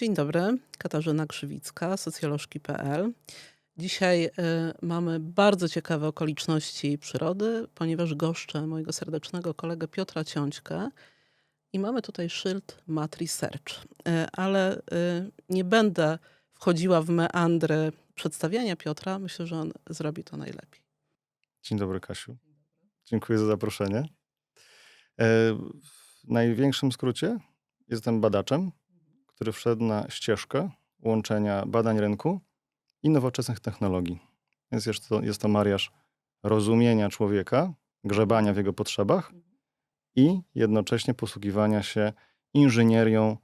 Dzień dobry, Katarzyna Krzywicka, socjolożki.pl. Dzisiaj y, mamy bardzo ciekawe okoliczności przyrody, ponieważ goszczę mojego serdecznego kolegę Piotra Ciąćkę i mamy tutaj szyld Mat Research. Y, ale y, nie będę wchodziła w meandry przedstawiania Piotra. Myślę, że on zrobi to najlepiej. Dzień dobry, Kasiu. Dziękuję za zaproszenie. W największym skrócie jestem badaczem, który wszedł na ścieżkę łączenia badań rynku i nowoczesnych technologii. Więc jest to, jest to mariaż rozumienia człowieka, grzebania w jego potrzebach i jednocześnie posługiwania się inżynierią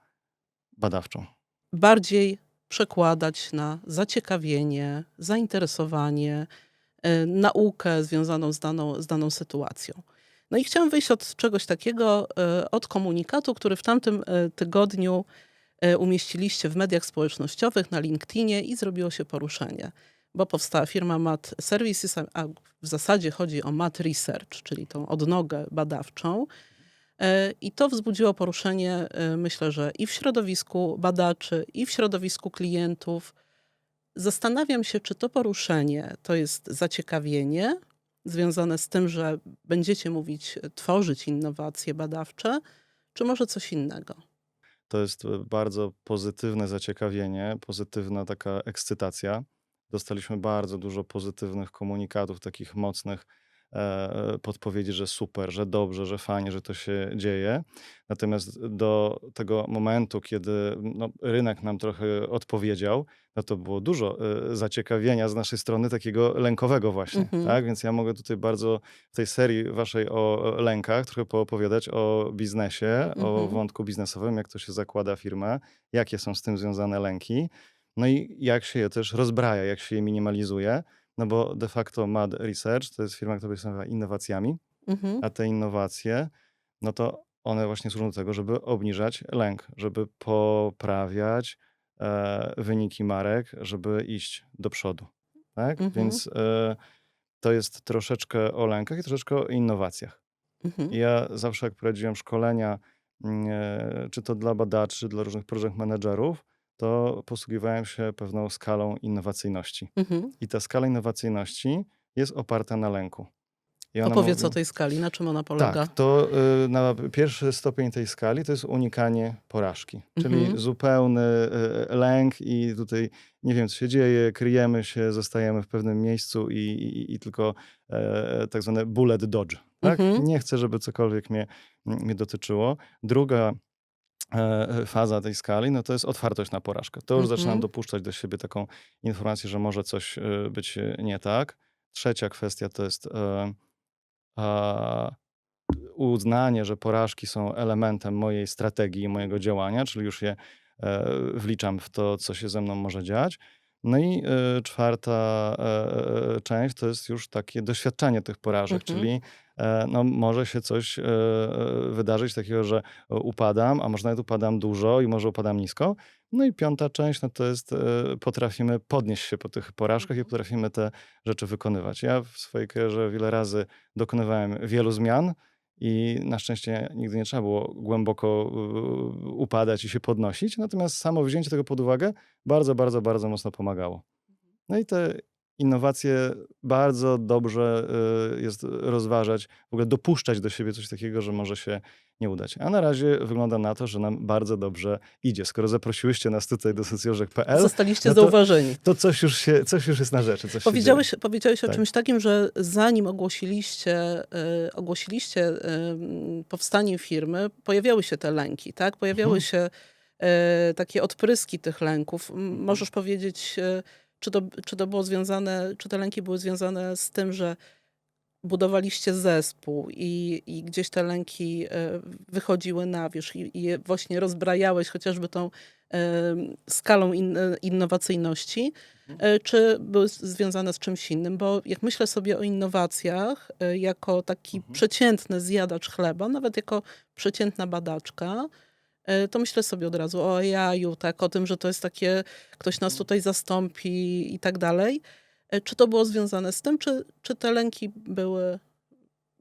badawczą. Bardziej przekładać na zaciekawienie, zainteresowanie, y, naukę związaną z daną, z daną sytuacją. No i chciałam wyjść od czegoś takiego, y, od komunikatu, który w tamtym y, tygodniu umieściliście w mediach społecznościowych, na LinkedInie i zrobiło się poruszenie, bo powstała firma Mat Services, a- w zasadzie chodzi o Mat Research, czyli tą odnogę badawczą. E, I to wzbudziło poruszenie, e, myślę, że i w środowisku badaczy, i w środowisku klientów. Zastanawiam się, czy to poruszenie to jest zaciekawienie związane z tym, że będziecie mówić, e, tworzyć innowacje badawcze, czy może coś innego? To jest e, bardzo pozytywne zaciekawienie, pozytywna taka ekscytacja. Dostaliśmy bardzo dużo pozytywnych komunikatów, takich mocnych podpowiedzi, że super, że dobrze, że fajnie, że to się dzieje. Natomiast do tego momentu, kiedy no, rynek nam trochę odpowiedział, no to było dużo e, zaciekawienia z naszej strony, takiego lękowego właśnie. Mhm. Tak? Więc ja mogę tutaj bardzo w tej serii waszej o lękach trochę poopowiadać o biznesie, o Mhm. wątku biznesowym, jak to się zakłada firmę, jakie są z tym związane lęki, no i jak się je też rozbraja, jak się je minimalizuje, no bo de facto Mad Research to jest firma, która się nazywa innowacjami, Mhm. a te innowacje, no to one właśnie służą do tego, żeby obniżać lęk, żeby poprawiać e, wyniki marek, żeby iść do przodu. Tak? Mhm. Więc e, to jest troszeczkę o lękach i troszeczkę o innowacjach. Mhm. Ja zawsze jak prowadziłem szkolenia, mm, e, czy to dla badaczy, czy dla różnych project managerów, to posługiwałem się pewną skalą innowacyjności. Mhm. I ta skala innowacyjności jest oparta na lęku. I Opowiedz o mówi- tej skali, na czym ona polega. tak, to y, na pierwszy stopień tej skali to jest unikanie porażki, czyli Mhm. zupełny y, lęk i tutaj nie wiem co się dzieje, kryjemy się, zostajemy w pewnym miejscu i, i, i tylko e, tak zwane bullet dodge. Tak? Mhm. Nie chcę, żeby cokolwiek mnie, mnie dotyczyło. Druga e, faza tej skali, no to jest otwartość na porażkę. To już Mhm. zaczynam dopuszczać do siebie taką informację, że może coś e, być e, nie tak. Trzecia kwestia to jest e, uznanie, że porażki są elementem mojej strategii i mojego działania, czyli już je e, wliczam w to, co się ze mną może dziać. No i e, czwarta e, część to jest już takie doświadczanie tych porażek, Mhm. czyli e, no, może się coś e, e, wydarzyć takiego, że upadam, a może nawet upadam dużo i może upadam nisko. No i piąta część no to jest e, potrafimy podnieść się po tych porażkach i Mhm. potrafimy te rzeczy wykonywać. Ja w swojej karierze wiele razy dokonywałem wielu zmian i na szczęście nigdy nie trzeba było głęboko upadać i się podnosić, natomiast samo wzięcie tego pod uwagę bardzo, bardzo, bardzo mocno pomagało. No i te innowacje bardzo dobrze y, jest rozważać, w ogóle dopuszczać do siebie coś takiego, że może się nie udać. A na razie wygląda na to, że nam bardzo dobrze idzie. Skoro zaprosiłyście nas tutaj do socjożek.pl, Zostaliście no to- zauważeni. to coś już, się, coś już jest na rzeczy. Coś. Powiedziałeś, powiedziałeś o Tak. czymś takim, że zanim ogłosiliście, y, ogłosiliście y, powstanie firmy, pojawiały się te lęki, tak? Pojawiały Mhm. się y, takie odpryski tych lęków. Możesz powiedzieć, y, czy to, czy to było związane, czy te lęki były związane z tym, że budowaliście zespół i, i gdzieś te lęki y, wychodziły na wierzch i, i je właśnie rozbrajałeś chociażby tą y, skalą in, innowacyjności, E, czy były związane z czymś innym? Bo jak myślę sobie o innowacjach, e, jako taki Mhm. przeciętny zjadacz chleba, nawet jako przeciętna badaczka, e, to myślę sobie od razu o AI-u, tak, o tym, że to jest takie, ktoś nas tutaj zastąpi i tak dalej. E, Czy to było związane z tym, czy, czy te lęki były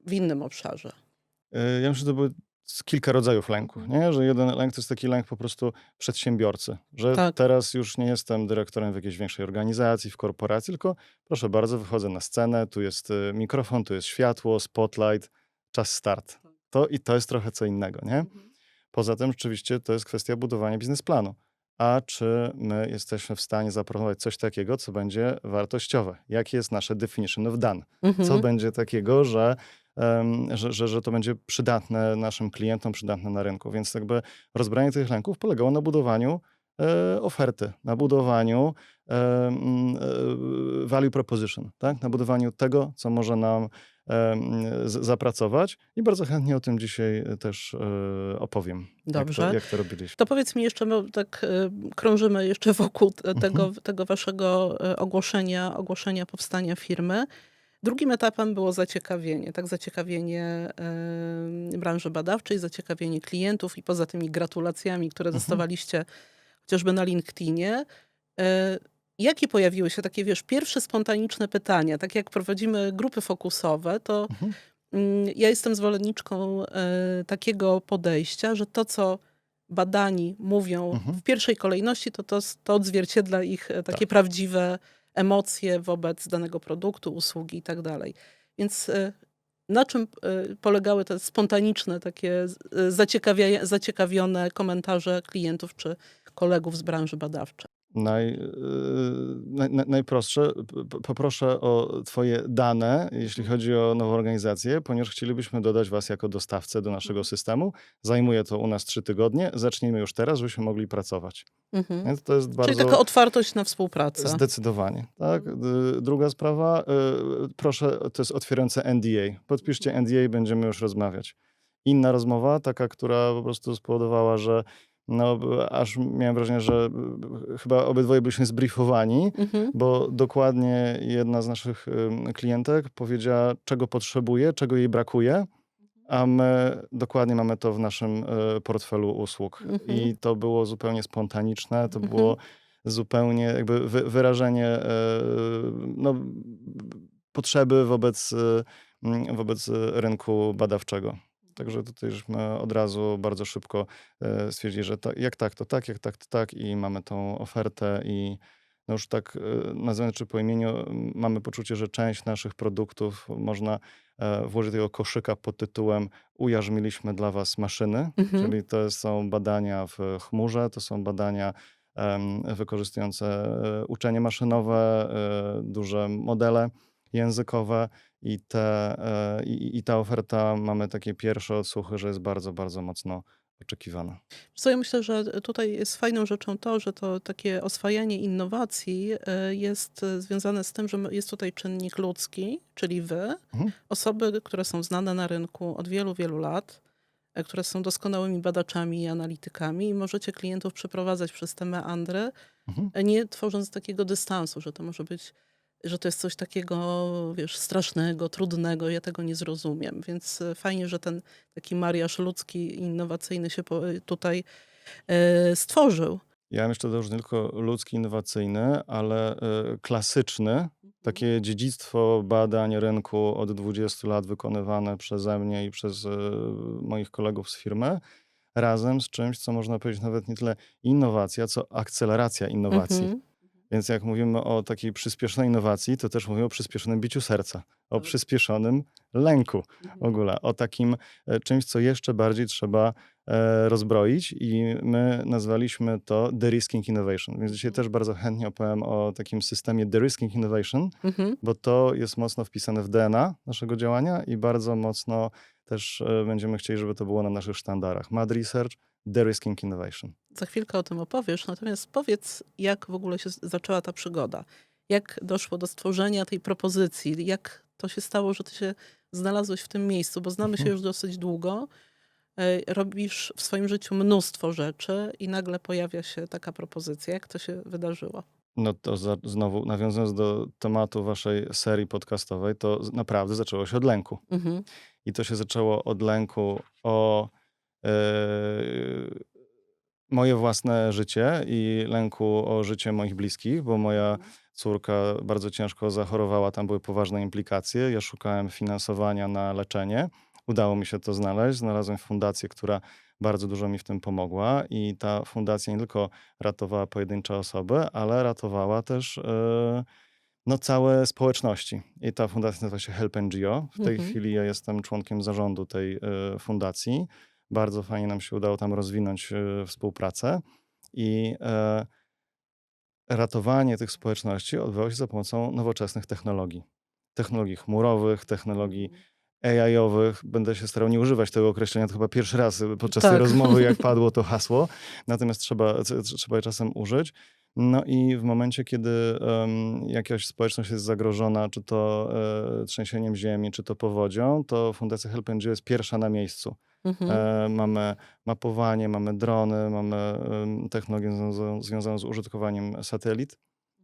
w innym obszarze? Y, Ja myślę, że to były kilka rodzajów lęków, nie? Że jeden lęk to jest taki lęk po prostu przedsiębiorcy, że Tak. teraz już nie jestem dyrektorem w jakiejś większej organizacji, w korporacji, tylko proszę bardzo, wychodzę na scenę, tu jest mikrofon, tu jest światło, spotlight, czas start. To i to jest trochę co innego, nie? Poza tym rzeczywiście to jest kwestia budowania biznesplanu. A czy my jesteśmy w stanie zaproponować coś takiego, co będzie wartościowe? Jakie jest nasze definition of done? Co Mhm. będzie takiego, że, że, że, że to będzie przydatne naszym klientom, przydatne na rynku? Więc jakby rozbranie tych lęków polegało na budowaniu e, oferty, na budowaniu e, value proposition, tak? na budowaniu tego, co może nam zapracować i bardzo chętnie o tym dzisiaj też e, opowiem. Jak Dobrze. to, jak to robiliśmy. To powiedz mi jeszcze, bo tak e, krążymy jeszcze wokół te- tego, Mhm. tego waszego e, ogłoszenia, ogłoszenia powstania firmy. Drugim etapem było zaciekawienie, tak, zaciekawienie e, branży badawczej, zaciekawienie klientów i poza tymi gratulacjami, które Mhm. dostawaliście chociażby na LinkedInie. E, jakie pojawiły się takie, wiesz, pierwsze spontaniczne pytania? Tak jak prowadzimy grupy fokusowe, to Mhm. Mm, Ja jestem zwolenniczką e, takiego podejścia, że to, co badani mówią Mhm. w pierwszej kolejności, to, to, s- to odzwierciedla ich e, takie Tak. prawdziwe emocje wobec danego produktu, usługi i tak dalej. Więc e, na czym e, polegały te spontaniczne, takie z- e, zaciekawia, zaciekawione komentarze klientów czy kolegów z branży badawczej? Naj, y, naj, naj- najprostsze, poproszę o Twoje dane, jeśli chodzi o nową organizację, ponieważ chcielibyśmy dodać Was jako dostawcę do naszego Mhm. systemu. Zajmuje to u nas trzy tygodnie. Zacznijmy już teraz, żebyśmy mogli pracować. Mhm. Więc to jest Czyli bardzo taka otwartość na współpracę. zdecydowanie. Tak? Mhm. Druga sprawa, y, proszę, to jest otwierające NDA. Podpiszcie NDA, będziemy już rozmawiać. Inna rozmowa, taka, która po prostu spowodowała, że no, aż miałem wrażenie, że chyba obydwoje byliśmy zbriefowani, Mhm. bo dokładnie jedna z naszych klientek powiedziała, czego potrzebuje, czego jej brakuje, a my dokładnie mamy to w naszym y, portfelu usług. Mhm. I to było zupełnie spontaniczne, to Mhm. było zupełnie jakby wy, wyrażenie y, no, potrzeby wobec, mm, wobec rynku badawczego. Także tutaj żeśmy od razu bardzo szybko e, stwierdzili, że ta, jak tak, to tak, jak tak, to tak i mamy tą ofertę i no już tak e, nazywając czy po imieniu, mamy poczucie, że część naszych produktów można e, włożyć do tego koszyka pod tytułem ujarzmiliśmy dla was maszyny, Mhm. czyli to są badania w chmurze, to są badania wykorzystujące uczenie maszynowe, duże modele językowe i, te, e, i, i ta oferta, mamy takie pierwsze odsłuchy, że jest bardzo, bardzo mocno oczekiwana. Co ja myślę, że tutaj jest fajną rzeczą to, że to takie oswajanie innowacji e, jest e, związane z tym, że jest tutaj czynnik ludzki, czyli wy, Mhm. osoby, które są znane na rynku od wielu, wielu lat, które są doskonałymi badaczami i analitykami i możecie klientów przeprowadzać przez te meandry, Mhm. nie tworząc takiego dystansu, że to może być, że to jest coś takiego, wiesz, strasznego, trudnego, ja tego nie zrozumiem. Więc e, fajnie, że ten taki mariaż ludzki innowacyjny się po- tutaj e, stworzył. Ja jeszcze nie tylko ludzki, innowacyjny, ale e, klasyczny. Takie dziedzictwo badań rynku od 20 lat wykonywane przeze mnie i przez e, moich kolegów z firmy, razem z czymś, co można powiedzieć nawet nie tyle innowacja, co akceleracja innowacji. Mhm. Więc jak mówimy o takiej przyspieszonej innowacji, to też mówimy o przyspieszonym biciu serca, o Tak. przyspieszonym lęku w ogóle, o takim e, czymś, co jeszcze bardziej trzeba e, rozbroić i my nazwaliśmy to de-risking innovation. Więc dzisiaj też bardzo chętnie opowiem o takim systemie de-risking innovation, Mhm. bo to jest mocno wpisane w DNA naszego działania i bardzo mocno też e, będziemy chcieli, żeby to było na naszych sztandarach. Mad Research, de-risking innovation. Za chwilkę o tym opowiesz, natomiast powiedz, jak w ogóle się zaczęła ta przygoda? Jak doszło do stworzenia tej propozycji? Jak to się stało, że ty się znalazłeś w tym miejscu? Bo znamy się Mhm. już dosyć długo. e, Robisz w swoim życiu mnóstwo rzeczy i nagle pojawia się taka propozycja. Jak to się wydarzyło? No to za, znowu nawiązując do tematu waszej serii podcastowej, to naprawdę zaczęło się od lęku. Mhm. I to się zaczęło od lęku o moje własne życie i lęku o życie moich bliskich, bo moja córka bardzo ciężko zachorowała, tam były poważne implikacje. Ja szukałem finansowania na leczenie. udało mi się to znaleźć. Znalazłem fundację, która bardzo dużo mi w tym pomogła i ta fundacja nie tylko ratowała pojedyncze osoby, ale ratowała też e, no, całe społeczności. I ta fundacja nazywa się Help NGO. W tej Mhm. chwili ja jestem członkiem zarządu tej e, fundacji. Bardzo fajnie nam się udało tam rozwinąć e, współpracę i e, ratowanie tych społeczności odbywało się za pomocą nowoczesnych technologii. Technologii chmurowych, technologii AI-owych. Będę się starał nie używać tego określenia, to chyba pierwszy raz podczas tej Tak. rozmowy, jak padło to hasło, natomiast trzeba, trzeba je czasem użyć. No i w momencie, kiedy em, jakaś społeczność jest zagrożona, czy to e, trzęsieniem ziemi, czy to powodzią, to Fundacja Help NGO jest pierwsza na miejscu. Mhm. E, mamy mapowanie, mamy drony, mamy em, technologię związaną, związaną z użytkowaniem satelit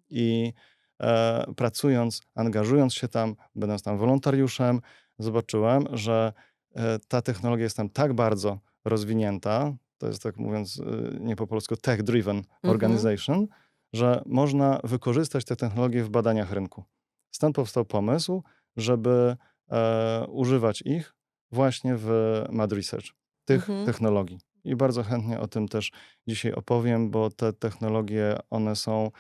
i e, pracując, angażując się tam, będąc tam wolontariuszem, zobaczyłem, że e, ta technologia jest tam tak bardzo rozwinięta, to jest tak mówiąc e, nie po polsku tech-driven organization, że można wykorzystać te technologie w badaniach rynku. Stąd powstał pomysł, żeby e, używać ich właśnie w Mad Research, tych Mhm. technologii. I bardzo chętnie o tym też dzisiaj opowiem, bo te technologie, one są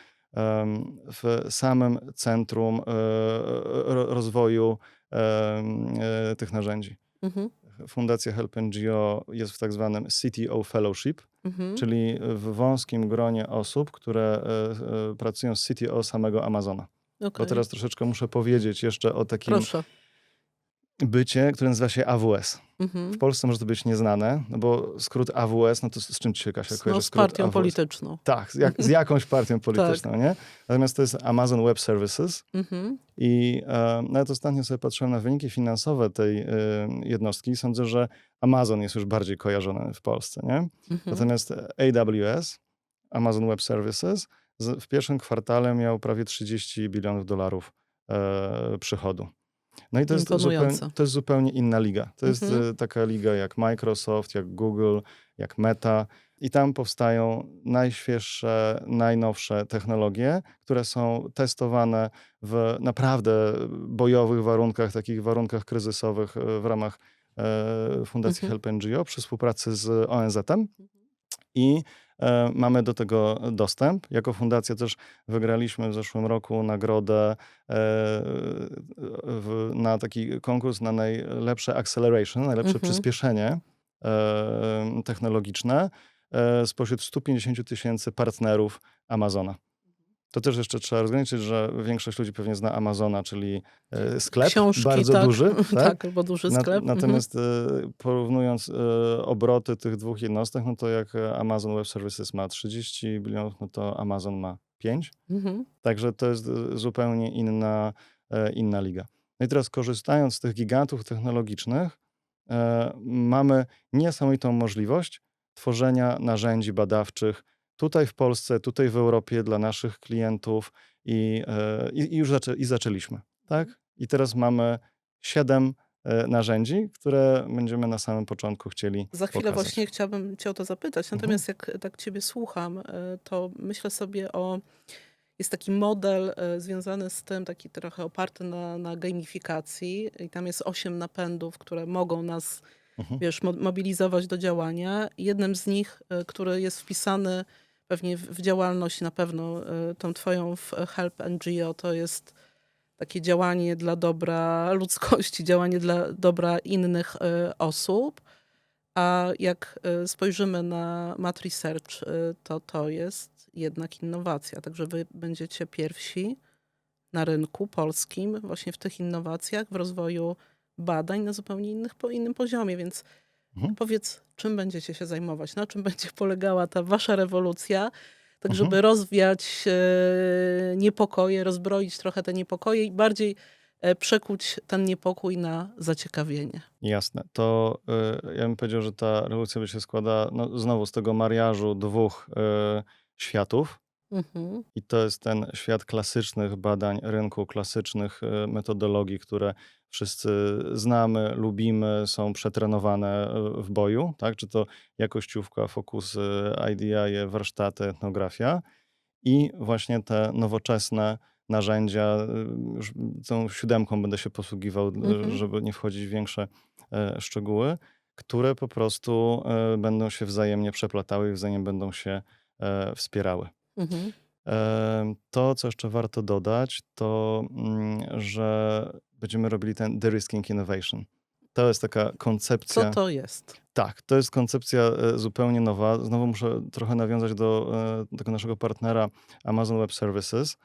w samym centrum e, ro- rozwoju e, tych narzędzi. Mhm. Fundacja Help NGO jest w tak zwanym CTO Fellowship, Mhm. czyli w wąskim gronie osób, które e, e, pracują z CTO samego Amazona. Bo Okej. teraz troszeczkę muszę powiedzieć jeszcze o takim Proszę. Bycie, które nazywa się AWS. Mhm. W Polsce może to być nieznane, no bo skrót AWS, no to z z czym ci się Kasia kojarzy No, z partią AWS? polityczną. Tak, z, jak, z jakąś partią polityczną, nie? Natomiast to jest Amazon Web Services Mhm. i e, nawet ostatnio sobie patrzyłem na wyniki finansowe tej e, jednostki i sądzę, że Amazon jest już bardziej kojarzony w Polsce, nie? Mhm. Natomiast AWS, Amazon Web Services, z, w pierwszym kwartale miał prawie 30 bilionów dolarów e, przychodu. No i to jest, zupełnie, to jest zupełnie inna liga. To jest Mhm. e, taka liga jak Microsoft, jak Google, jak Meta. I tam powstają najświeższe, najnowsze technologie, które są testowane w naprawdę bojowych warunkach, takich warunkach kryzysowych e, w ramach e, Fundacji Mhm. Help NGO przy współpracy z ONZ-em i e, mamy do tego dostęp. Jako fundacja też wygraliśmy w zeszłym roku nagrodę e, na taki konkurs na najlepsze acceleration, najlepsze Mhm. przyspieszenie e, technologiczne e, spośród 150 tysięcy partnerów Amazona. To też jeszcze trzeba rozgraniczyć, że większość ludzi pewnie zna Amazona, czyli e, sklep Książki, bardzo tak. duży. tak, albo duży Na- sklep. Mhm. Natomiast e, porównując e, obroty tych dwóch jednostek, no to jak Amazon Web Services ma 30 bilionów, no to Amazon ma 5. Mhm. Także to jest zupełnie inna, inna liga. No i teraz korzystając z tych gigantów technologicznych, mamy niesamowitą możliwość tworzenia narzędzi badawczych tutaj w Polsce, tutaj w Europie dla naszych klientów i, e, i, i już zaczę, i zaczęliśmy. Tak? I teraz mamy siedem e, narzędzi, które będziemy na samym początku chcieli Za chwilę pokazać. właśnie chciałabym cię o to zapytać. Mhm. Natomiast jak tak ciebie słucham, y, to myślę sobie o... Jest taki model związany z tym, taki trochę oparty na, na gamifikacji i tam jest osiem napędów, które mogą nas, Mhm. wiesz, mo- mobilizować do działania. Jednym z nich, który jest wpisany pewnie w, działalność na pewno y, tą twoją w Help NGO, to jest takie działanie dla dobra ludzkości, działanie dla dobra innych y, osób. A jak y, spojrzymy na Mat Research, to to jest jednak innowacja. Także wy będziecie pierwsi na rynku polskim właśnie w tych innowacjach, w rozwoju badań na zupełnie innych, po innym poziomie. Więc Mhm. powiedz, czym będziecie się zajmować, na czym będzie polegała ta wasza rewolucja, tak Mhm. żeby rozwiać e, niepokoje, rozbroić trochę te niepokoje i bardziej e, przekuć ten niepokój na zaciekawienie. Jasne. To y, ja bym powiedział, że ta rewolucja by się składa no, znowu z tego mariażu dwóch y, światów. Mhm. I to jest ten świat klasycznych badań rynku, klasycznych y, metodologii, które wszyscy znamy, lubimy, są przetrenowane y, w boju, tak? Czy to jakościówka, fokusy, IDI, warsztaty, etnografia. I właśnie te nowoczesne narzędzia. y, Już tą siódemką będę się posługiwał, Mhm. żeby nie wchodzić w większe e, szczegóły, które po prostu e, będą się wzajemnie przeplatały i wzajemnie będą się e, wspierały. Mhm. To, co jeszcze warto dodać, to mm, że będziemy robili ten de-risking innovation. To jest taka Co koncepcja. to jest? Tak, to jest koncepcja e, zupełnie nowa. Znowu muszę trochę nawiązać do e, tego naszego partnera Amazon Web Services.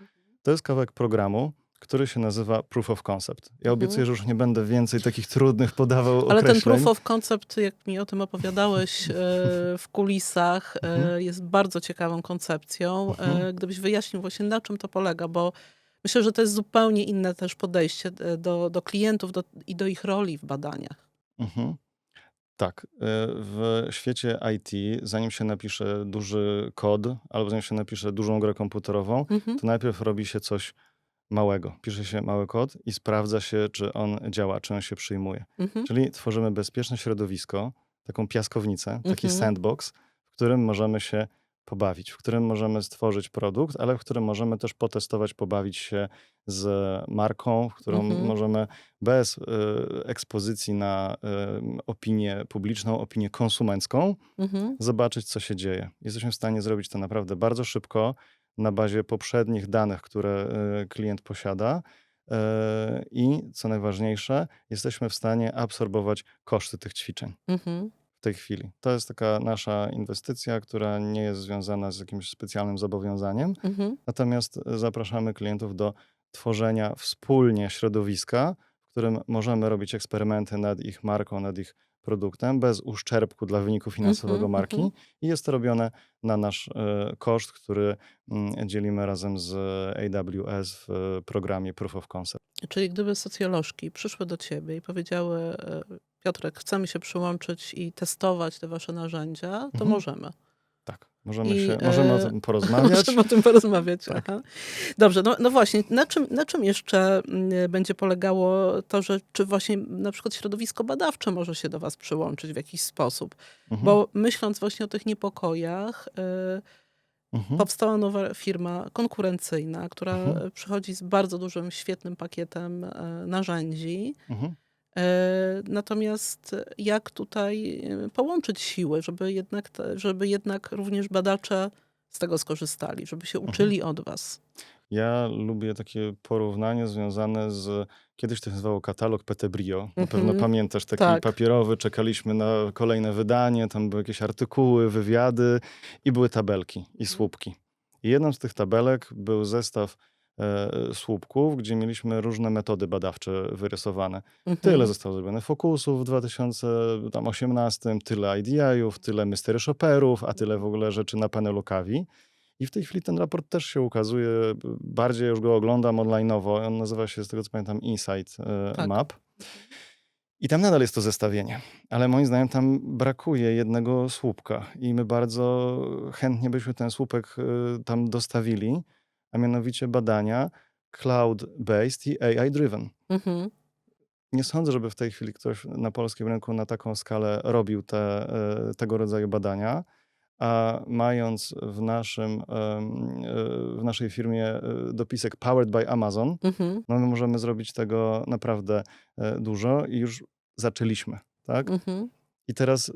To jest kawałek programu, który się nazywa Proof of Concept. Ja Mhm. obiecuję, że już nie będę więcej takich trudnych podawał Ale ten określeń. proof of concept, jak mi o tym opowiadałeś e, w kulisach, e, Mhm. jest bardzo ciekawą koncepcją. Mhm. E, Gdybyś wyjaśnił właśnie na czym to polega, bo myślę, że to jest zupełnie inne też podejście do, do klientów do, i do ich roli w badaniach. Mhm. Tak. W świecie IT, zanim się napisze duży kod, albo zanim się napisze dużą grę komputerową, Mhm. to najpierw robi się coś małego. Pisze się mały kod i sprawdza się, czy on działa, czy on się przyjmuje. Mhm. Czyli tworzymy bezpieczne środowisko, taką piaskownicę, taki Mhm. sandbox, w którym możemy się pobawić, w którym możemy stworzyć produkt, ale w którym możemy też potestować, pobawić się z marką, w którą Mhm. możemy bez y, ekspozycji na y, opinię publiczną, opinię konsumencką, Mhm. zobaczyć, co się dzieje. Jesteśmy w stanie zrobić to naprawdę bardzo szybko, na bazie poprzednich danych, które y, klient posiada. y, I co najważniejsze, jesteśmy w stanie absorbować koszty tych ćwiczeń Mhm. w tej chwili. To jest taka nasza inwestycja, która nie jest związana z jakimś specjalnym zobowiązaniem. Mhm. Natomiast y, zapraszamy klientów do tworzenia wspólnie środowiska, w którym możemy robić eksperymenty nad ich marką, nad ich produktem, bez uszczerbku dla wyniku finansowego Mhm, marki. mhm. I jest to robione na nasz y, koszt, który mm, dzielimy razem z AWS w y, programie Proof of Concept. Czyli gdyby socjolożki przyszły do ciebie i powiedziały, e, Piotrek, chcemy się przyłączyć i testować te wasze narzędzia, to Mhm. możemy. Możemy, I, się, możemy o e, tym porozmawiać. Możemy o tym porozmawiać. Tak. Aha. Dobrze, no, no właśnie, na czym, na czym jeszcze mm, będzie polegało to, że czy właśnie na przykład środowisko badawcze może się do was przyłączyć w jakiś sposób? Mhm, Bo myśląc właśnie o tych niepokojach, y, mhm, powstała nowa firma konkurencyjna, która Mhm. przychodzi z bardzo dużym, świetnym pakietem e, narzędzi. mhm. E, Natomiast jak tutaj e, połączyć siły, żeby jednak, żeby jednak również badacze z tego skorzystali, żeby się Mhm. uczyli od was? Ja lubię takie porównanie związane z. Kiedyś to się nazywało katalog Petebrio. Na pewno Mhm. pamiętasz taki Tak. papierowy, czekaliśmy na kolejne wydanie, tam były jakieś artykuły, wywiady i były tabelki i słupki. I jedną z tych tabelek był zestaw słupków, gdzie mieliśmy różne metody badawcze wyrysowane. Tyle Mhm. zostało zrobione fokusów w 2018, tyle IDI-ów, tyle mystery shopperów, a tyle w ogóle rzeczy na panelu kawi. I w tej chwili ten raport też się ukazuje, bardziej już go oglądam online'owo. On nazywa się, z tego co pamiętam, Insight e, Tak. Map. I tam nadal jest to zestawienie, ale moim zdaniem tam brakuje jednego słupka i my bardzo chętnie byśmy ten słupek e, tam dostawili, a mianowicie badania cloud-based i AI-driven. Mhm. Nie sądzę, żeby w tej chwili ktoś na polskim rynku na taką skalę robił te, e, tego rodzaju badania, a mając w, naszym, e, w naszej firmie e, dopisek Powered by Amazon, Mhm. no my możemy zrobić tego naprawdę dużo i już zaczęliśmy, tak? Mhm. I teraz y,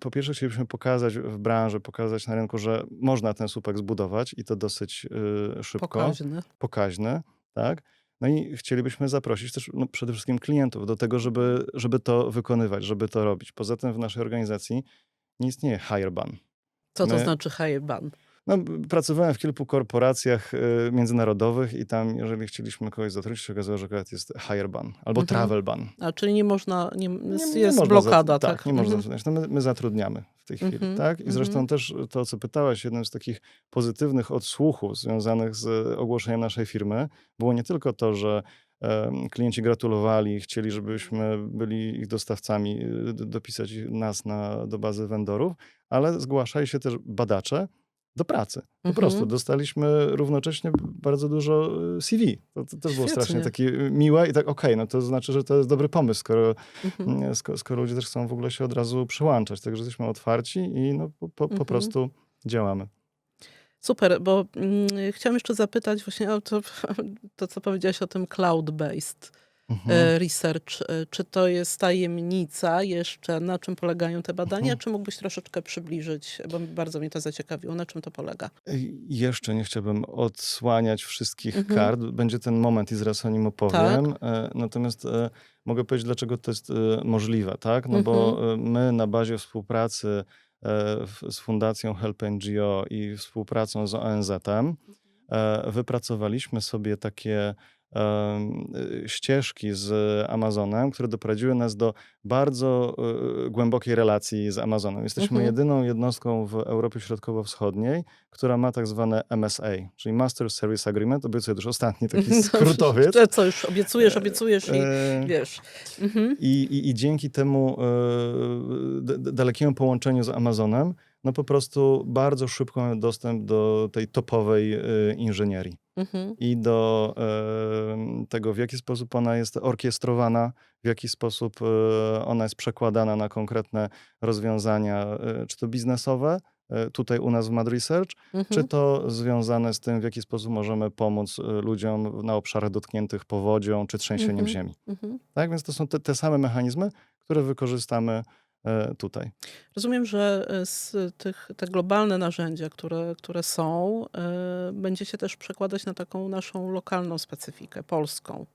po pierwsze chcielibyśmy pokazać w branży, pokazać na rynku, że można ten słupek zbudować i to dosyć y, szybko Pokaźny. pokaźne, tak? No i chcielibyśmy zaprosić też no, przede wszystkim klientów do tego, żeby, żeby to wykonywać, żeby to robić. Poza tym w naszej organizacji nie istnieje hire ban. Co to My- znaczy hire ban? No, pracowałem w kilku korporacjach y, międzynarodowych i tam, jeżeli chcieliśmy kogoś zatrudnić, się okazało, że akurat jest hire ban albo Mhm. travel ban. A czyli nie można, nie, jest, nie jest można blokada, tak? Tak, nie można Mhm. zatrudniać. No my, my zatrudniamy w tej chwili, Mhm, tak? I zresztą mhm. też to, co pytałaś, jednym z takich pozytywnych odsłuchów związanych z ogłoszeniem naszej firmy było nie tylko to, że em, klienci gratulowali, chcieli, żebyśmy byli ich dostawcami, dopisać nas na, do bazy vendorów, ale zgłaszali się też badacze do pracy. Po Mhm. prostu dostaliśmy równocześnie bardzo dużo y, CV. To, to też było strasznie takie y, miłe i tak okej, no to znaczy, że to jest dobry pomysł, skoro Mhm. nie, Skoro, skoro ludzie też chcą w ogóle się od razu przyłączać. Także jesteśmy otwarci i no, po, po, po Mhm. prostu działamy. Super, bo mm, chciałam jeszcze zapytać właśnie o to, to, co powiedziałaś o tym cloud-based Mhm. e, research. E, Czy to jest tajemnica jeszcze, na czym polegają te badania? Mhm. Czy mógłbyś troszeczkę przybliżyć, bo bardzo mnie to zaciekawiło, na czym to polega? I Jeszcze nie chciałbym odsłaniać wszystkich Mhm. kart. Będzie ten moment i zaraz o nim opowiem. E, Natomiast e, mogę powiedzieć, dlaczego to jest e, możliwe, tak? No bo Mhm. e, my na bazie współpracy e, z Fundacją Help NGO i współpracą z ONZ-em e, wypracowaliśmy sobie takie ścieżki z Amazonem, które doprowadziły nas do bardzo y, głębokiej relacji z Amazonem. Jesteśmy Mhm. jedyną jednostką w Europie Środkowo-Wschodniej, która ma tak zwane MSA, czyli Master Service Agreement. Obiecuję już ostatni taki skrótowiec. To co już obiecujesz, obiecujesz i E, wiesz. Mhm. i, i, I dzięki temu e, dalekiemu połączeniu z Amazonem, no po prostu bardzo szybko mamy dostęp do tej topowej e, inżynierii Mhm. i do tego, w jaki sposób ona jest orkiestrowana, w jaki sposób e, ona jest przekładana na konkretne rozwiązania, e, czy to biznesowe, tutaj u nas w Mad Research, czy Mhm. to związane z tym, w jaki sposób możemy pomóc ludziom na obszarach dotkniętych powodzią czy trzęsieniem Mhm. ziemi. Mhm. Tak, więc to są te, te same mechanizmy, które wykorzystamy tutaj. Rozumiem, że e, z tych, te globalne narzędzia, które, które są, e, będziecie też przekładać na taką naszą lokalną specyfikę, polską.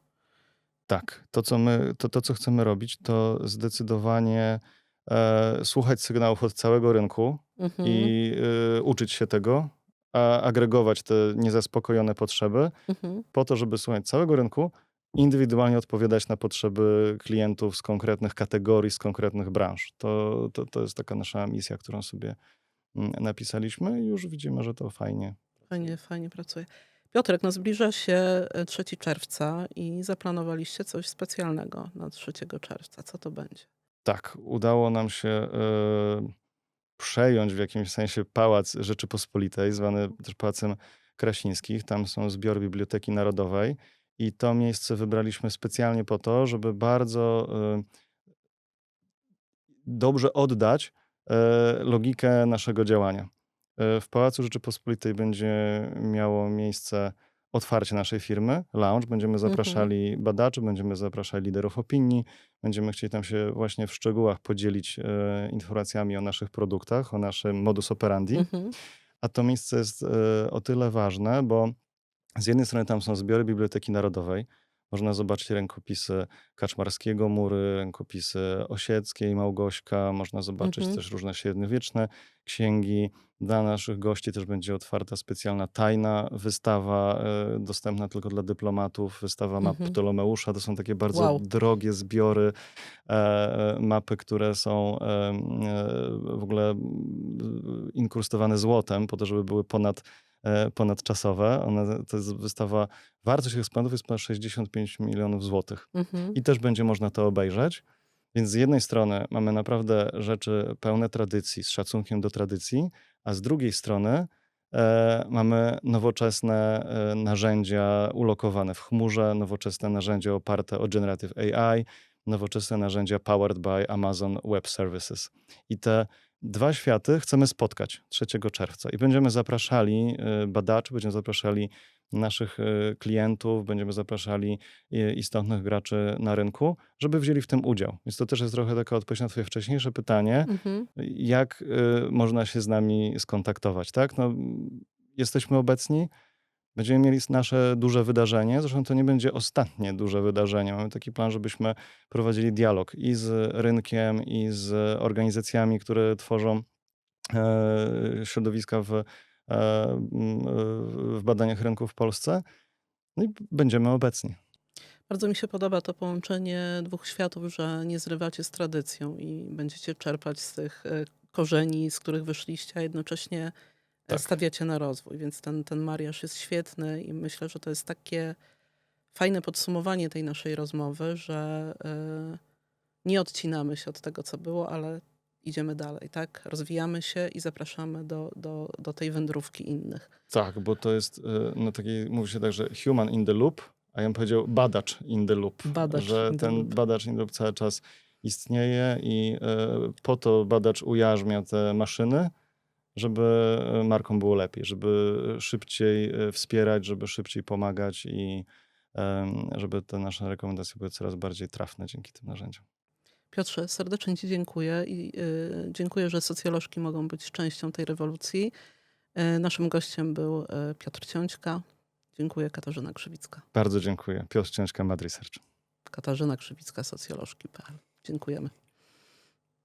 Tak, to co my, to, to co chcemy robić, to zdecydowanie e, słuchać sygnałów od całego rynku Mhm. i e, uczyć się tego, a agregować te niezaspokojone potrzeby Mhm. po to, żeby słuchać całego rynku, indywidualnie odpowiadać na potrzeby klientów z konkretnych kategorii, z konkretnych branż. To, to, to jest taka nasza misja, którą sobie mm, napisaliśmy i już widzimy, że to fajnie Fajnie, fajnie pracuje. Piotrek, no zbliża się e, 3 czerwca i zaplanowaliście coś specjalnego na 3 czerwca. Co to będzie? Tak, udało nam się e, przejąć w jakimś sensie Pałac Rzeczypospolitej, zwany też Pałacem Krasińskich. Tam są zbiory Biblioteki Narodowej i to miejsce wybraliśmy specjalnie po to, żeby bardzo e, dobrze oddać e, logikę naszego działania. E, W Pałacu Rzeczypospolitej będzie miało miejsce otwarcie naszej firmy, lounge. Będziemy zapraszali badaczy, będziemy zapraszali liderów opinii, będziemy chcieli tam się właśnie w szczegółach podzielić e, informacjami o naszych produktach, o naszym modus operandi. Mhm. A to miejsce jest e, o tyle ważne, bo z jednej strony tam są zbiory Biblioteki Narodowej. Można zobaczyć rękopisy Kaczmarskiego Mury, rękopisy Osieckiej, Małgośka. Można zobaczyć Mhm. też różne średniowieczne księgi. Dla naszych gości też będzie otwarta specjalna tajna wystawa, e, dostępna tylko dla dyplomatów. Wystawa map Mhm. Ptolomeusza. To są takie bardzo Wow. drogie zbiory, e, e, mapy, które są w ogóle mm, inkrustowane złotem, po to, żeby były ponad, ponadczasowe. One, to jest wystawa, wartość eksponatów jest ponad 65 milionów złotych. Mhm. I też będzie można to obejrzeć. Więc z jednej strony mamy naprawdę rzeczy pełne tradycji, z szacunkiem do tradycji, a z drugiej strony e, mamy nowoczesne e, narzędzia ulokowane w chmurze, nowoczesne narzędzia oparte o Generative AI, nowoczesne narzędzia powered by Amazon Web Services. I te dwa światy chcemy spotkać 3 czerwca i będziemy zapraszali e, badaczy, będziemy zapraszali naszych e, klientów, będziemy zapraszali e, istotnych graczy na rynku, żeby wzięli w tym udział. Więc to też jest trochę taka odpowiedź na twoje wcześniejsze pytanie, Mhm. jak można się z nami skontaktować, tak? No, jesteśmy obecni, będziemy mieli nasze duże wydarzenie, zresztą to nie będzie ostatnie duże wydarzenie. Mamy taki plan, żebyśmy prowadzili dialog i z rynkiem, i z organizacjami, które tworzą e, środowiska w, e, e, w badaniach rynku w Polsce. No i będziemy obecni. Bardzo mi się podoba to połączenie dwóch światów, że nie zrywacie z tradycją i będziecie czerpać z tych korzeni, z których wyszliście, a jednocześnie Tak. stawiacie na rozwój. Więc ten, ten mariaż jest świetny i myślę, że to jest takie fajne podsumowanie tej naszej rozmowy, że e, nie odcinamy się od tego, co było, ale idziemy dalej, tak? Rozwijamy się i zapraszamy do, do, do tej wędrówki innych. Tak, bo to jest, y, no taki, mówi się tak, że human in the loop, a ja bym powiedział badacz in the loop. Badacz że in the ten loop. badacz in the loop cały czas istnieje i y, po to badacz ujarzmia te maszyny, żeby e, markom było lepiej, żeby szybciej e, wspierać, żeby szybciej pomagać i żeby te nasze rekomendacje były coraz bardziej trafne dzięki tym narzędziom. Piotrze, serdecznie Ci dziękuję i y, dziękuję, że socjolożki mogą być częścią tej rewolucji. Naszym gościem był Piotr Ciąćka. Dziękuję, Katarzyna Krzywicka. Bardzo dziękuję. Piotr Ciężka, Mad Research. Katarzyna Krzywicka, socjolożki.pl. Dziękujemy.